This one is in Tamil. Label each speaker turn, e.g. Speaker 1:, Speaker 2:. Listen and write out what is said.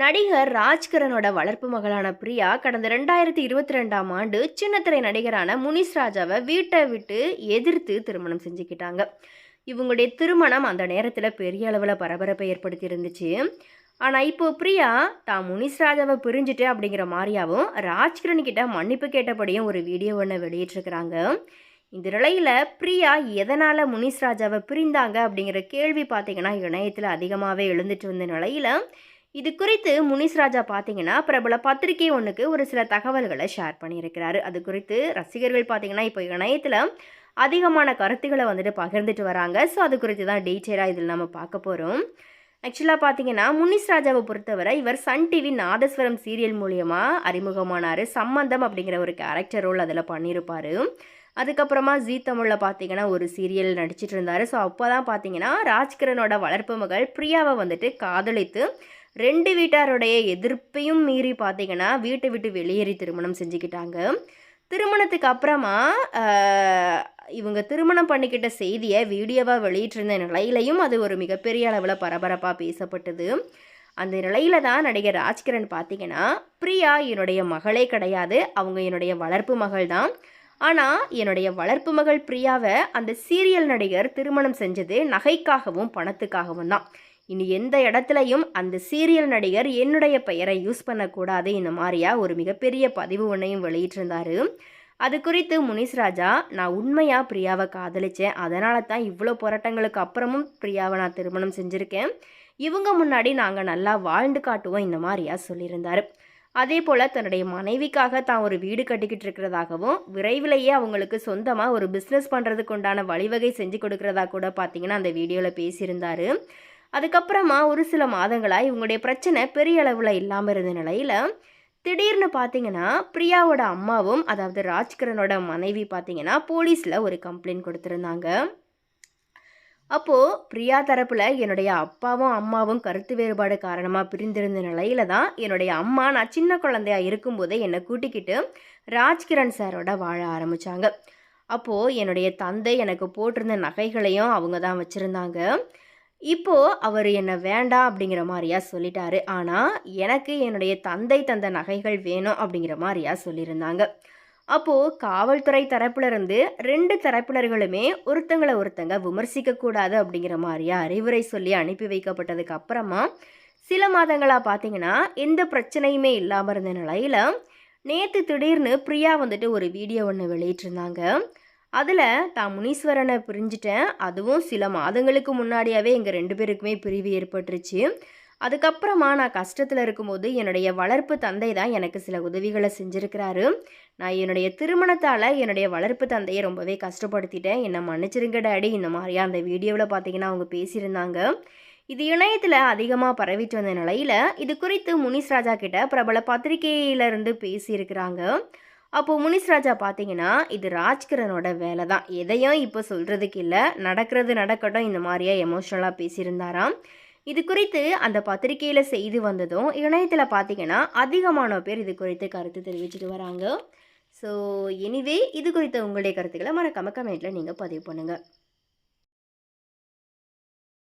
Speaker 1: நடிகர் ராஜ்கரனோட வளர்ப்பு மகளான பிரியா கடந்த ரெண்டாயிரத்தி இருபத்தி ரெண்டாம் ஆண்டு சின்னத்திரை நடிகரான முனிஸ் ராஜாவை வீட்டை விட்டு எதிர்த்து திருமணம் செஞ்சுக்கிட்டாங்க. இவங்களுடைய திருமணம் அந்த நேரத்தில் பெரிய அளவில் பரபரப்பை ஏற்படுத்தி இருந்துச்சு ஆனால் இப்போ பிரியா தான் முனிஸ் ராஜாவை பிரிஞ்சுட்டு அப்படிங்கிற மாதிரியாவும் ராஜ்கிரண் கிட்ட மன்னிப்பு கேட்டபடியும் ஒரு வீடியோ ஒன்று வெளியிட்டிருக்கிறாங்க. இந்த நிலையில் பிரியா எதனால் முனிஸ் ராஜாவை பிரிந்தாங்க அப்படிங்கிற கேள்வி பார்த்தீங்கன்னா இணையத்தில் அதிகமாகவே எழுந்துட்டு வந்த நிலையில் இது குறித்து முனிஸ் ராஜா பார்த்தீங்கன்னா பிரபல பத்திரிகை ஒன்றுக்கு ஒரு சில தகவல்களை ஷேர் பண்ணியிருக்கிறாரு. அது குறித்து ரசிகர்கள் பார்த்தீங்கன்னா இப்போ இணையத்தில் அதிகமான கருத்துக்களை வந்துட்டு பகிர்ந்துட்டு வராங்க. ஸோ அது குறித்து தான் டீட்டெயிலாக இதில் நம்ம பார்க்க போகிறோம் ஆக்சுவலாக பார்த்தீங்கன்னா முனிஸ் ராஜாவை பொறுத்தவரை இவர் சன் டிவி நாதஸ்வரம் சீரியல் மூலியமாக அறிமுகமானார். சம்பந்தம் அப்படிங்கிற ஒரு கேரக்டர் ரோல் அதில் பண்ணியிருப்பார். அதுக்கப்புறமா ஜீ தமிழில் பார்த்தீங்கன்னா ஒரு சீரியல் நடிச்சிட்டு இருந்தார். ஸோ அப்போ தான் பார்த்தீங்கன்னா ராஜ்கிரனோட வளர்ப்பு மகள் பிரியாவை வந்துட்டு காதலித்து ரெண்டு வீட்டாருடைய எதிர்ப்பையும் மீறி பார்த்தீங்கன்னா வீட்டை விட்டு வெளியேறி திருமணம் செஞ்சுக்கிட்டாங்க. திருமணத்துக்கு அப்புறமா இவங்க திருமணம் பண்ணிக்கிட்ட செய்தியை வீடியோவாக வெளியிட்டிருந்த நிலையிலையும் அது ஒரு மிகப்பெரிய அளவில் பரபரப்பாக பேசப்பட்டது. அந்த நிலையில தான் நடிகர் ராஜ்கிரண் பார்த்தீங்கன்னா பிரியா என்னுடைய மகளே கிடையாது அவங்க என்னுடைய வளர்ப்பு மகள் தான். ஆனால் என்னுடைய வளர்ப்பு மகள் பிரியாவை அந்த சீரியல் நடிகர் திருமணம் செஞ்சது நகைக்காகவும் பணத்துக்காகவும் தான். இனி எந்த இடத்துலையும் அந்த சீரியல் நடிகர் என்னுடைய பெயரை யூஸ் பண்ணக்கூடாது இந்த மாதிரியா ஒரு மிகப்பெரிய பதிவு ஒன்றையும் வெளியிட்டிருந்தாரு. அது குறித்து முனிஸ் ராஜா நான் உண்மையாக பிரியாவை காதலிச்சேன். அதனால தான் இவ்வளோ போராட்டங்களுக்கு அப்புறமும் பிரியாவை நான் திருமணம் செஞ்சுருக்கேன். இவங்க முன்னாடி நாங்கள் நல்லா வாழ்ந்து காட்டுவோம் இந்த மாதிரியா சொல்லியிருந்தார். அதே போல் தன்னுடைய மனைவிக்காக தான் ஒரு வீடு கட்டிக்கிட்டு இருக்கிறதாகவும் விரைவிலேயே அவங்களுக்கு சொந்தமாக ஒரு பிஸ்னஸ் பண்ணுறதுக்கு உண்டான வழிவகை செஞ்சு கொடுக்குறதா கூட பார்த்தீங்கன்னா அந்த வீடியோவில் பேசியிருந்தார். அதுக்கப்புறமா ஒரு சில மாதங்களாக இவங்களுடைய பிரச்சனை பெரிய அளவில் இல்லாமல் இருந்த நிலையில் திடீர்னு பார்த்தீங்கன்னா பிரியாவோட அம்மாவும் அதாவது ராஜ்கிரனோட மனைவி பார்த்தீங்கன்னா போலீஸில் ஒரு கம்ப்ளைண்ட் கொடுத்துருந்தாங்க. அப்போது பிரியா தரப்பில் என்னுடைய அப்பாவும் அம்மாவும் கருத்து வேறுபாடு காரணமாக பிரிந்திருந்த நிலையில தான் என்னுடைய அம்மா நான் சின்ன குழந்தையா இருக்கும்போதே என்னை கூட்டிக்கிட்டு ராஜ்கிரண் சாரோட வாழ ஆரம்பித்தாங்க அப்போது என்னுடைய தந்தை எனக்கு போட்டிருந்த நகைகளையும் அவங்க தான் வச்சுருந்தாங்க. இப்போது அவர் என்னை வேண்டாம் அப்படிங்கிற மாதிரியா சொல்லிட்டாரு. ஆனால் எனக்கு என்னுடைய தந்தை தந்த நகைகள் வேணும் அப்படிங்கிற மாதிரியா சொல்லியிருந்தாங்க. அப்போது காவல்துறை தரப்பிலிருந்து ரெண்டு தரப்பினர்களுமே ஒருத்தங்களை ஒருத்தங்க விமர்சிக்கக்கூடாது அப்படிங்கிற மாதிரியா அறிவுரை சொல்லி அனுப்பி வைக்கப்பட்டதுக்கு அப்புறமா சில மாதங்களாக பார்த்தீங்கன்னா எந்த பிரச்சனையுமே இல்லாமல் இருந்த நிலையில் நேற்று திடீர்னு பிரியா வந்துட்டு ஒரு வீடியோ ஒன்று வெளியிட்டிருந்தாங்க. அதில் தான் முனீஸ்வரனை பிரிஞ்சிட்டேன். அதுவும் சில மாதங்களுக்கு முன்னாடியாவே எங்கள் ரெண்டு பேருக்குமே பிரிவு ஏற்பட்டுருச்சு. அதுக்கப்புறமா நான் கஷ்டத்தில் இருக்கும்போது என்னுடைய வளர்ப்பு தந்தை தான் எனக்கு சில உதவிகளை செஞ்சுருக்கிறாரு. நான் என்னுடைய திருமணத்தால் என்னுடைய வளர்ப்பு தந்தையை ரொம்பவே கஷ்டப்படுத்திட்டேன். என்னை மன்னிச்சிருங்க டேடி. இந்த மாதிரியா அந்த வீடியோவில் பார்த்தீங்கன்னா அவங்க பேசியிருந்தாங்க. இது இணையத்தில் அதிகமாக பரவிட்டு வந்த நிலையில் இது குறித்து முனிஸ் ராஜா கிட்ட பிரபல பத்திரிகையிலிருந்து பேசியிருக்கிறாங்க. அப்போது முனிஸ் ராஜா பார்த்தீங்கன்னா இது ராஜ்கிரனோட வேலை தான் எதையும் இப்போ சொல்கிறதுக்கு இல்லை. நடக்கிறது நடக்கட்டும் இந்த மாதிரியே எமோஷ்னலாக பேசியிருந்தாராம். இது குறித்து அந்த பத்திரிகையில் செய்து வந்ததும் இணையத்தில் பார்த்தீங்கன்னா அதிகமான பேர் இது குறித்து கருத்து தெரிவிச்சுட்டு வராங்க. ஸோ எனிவே இது குறித்த உங்களுடைய கருத்துக்களை மறக்காம கமெண்ட்டில் நீங்கள் பதிவு பண்ணுங்கள்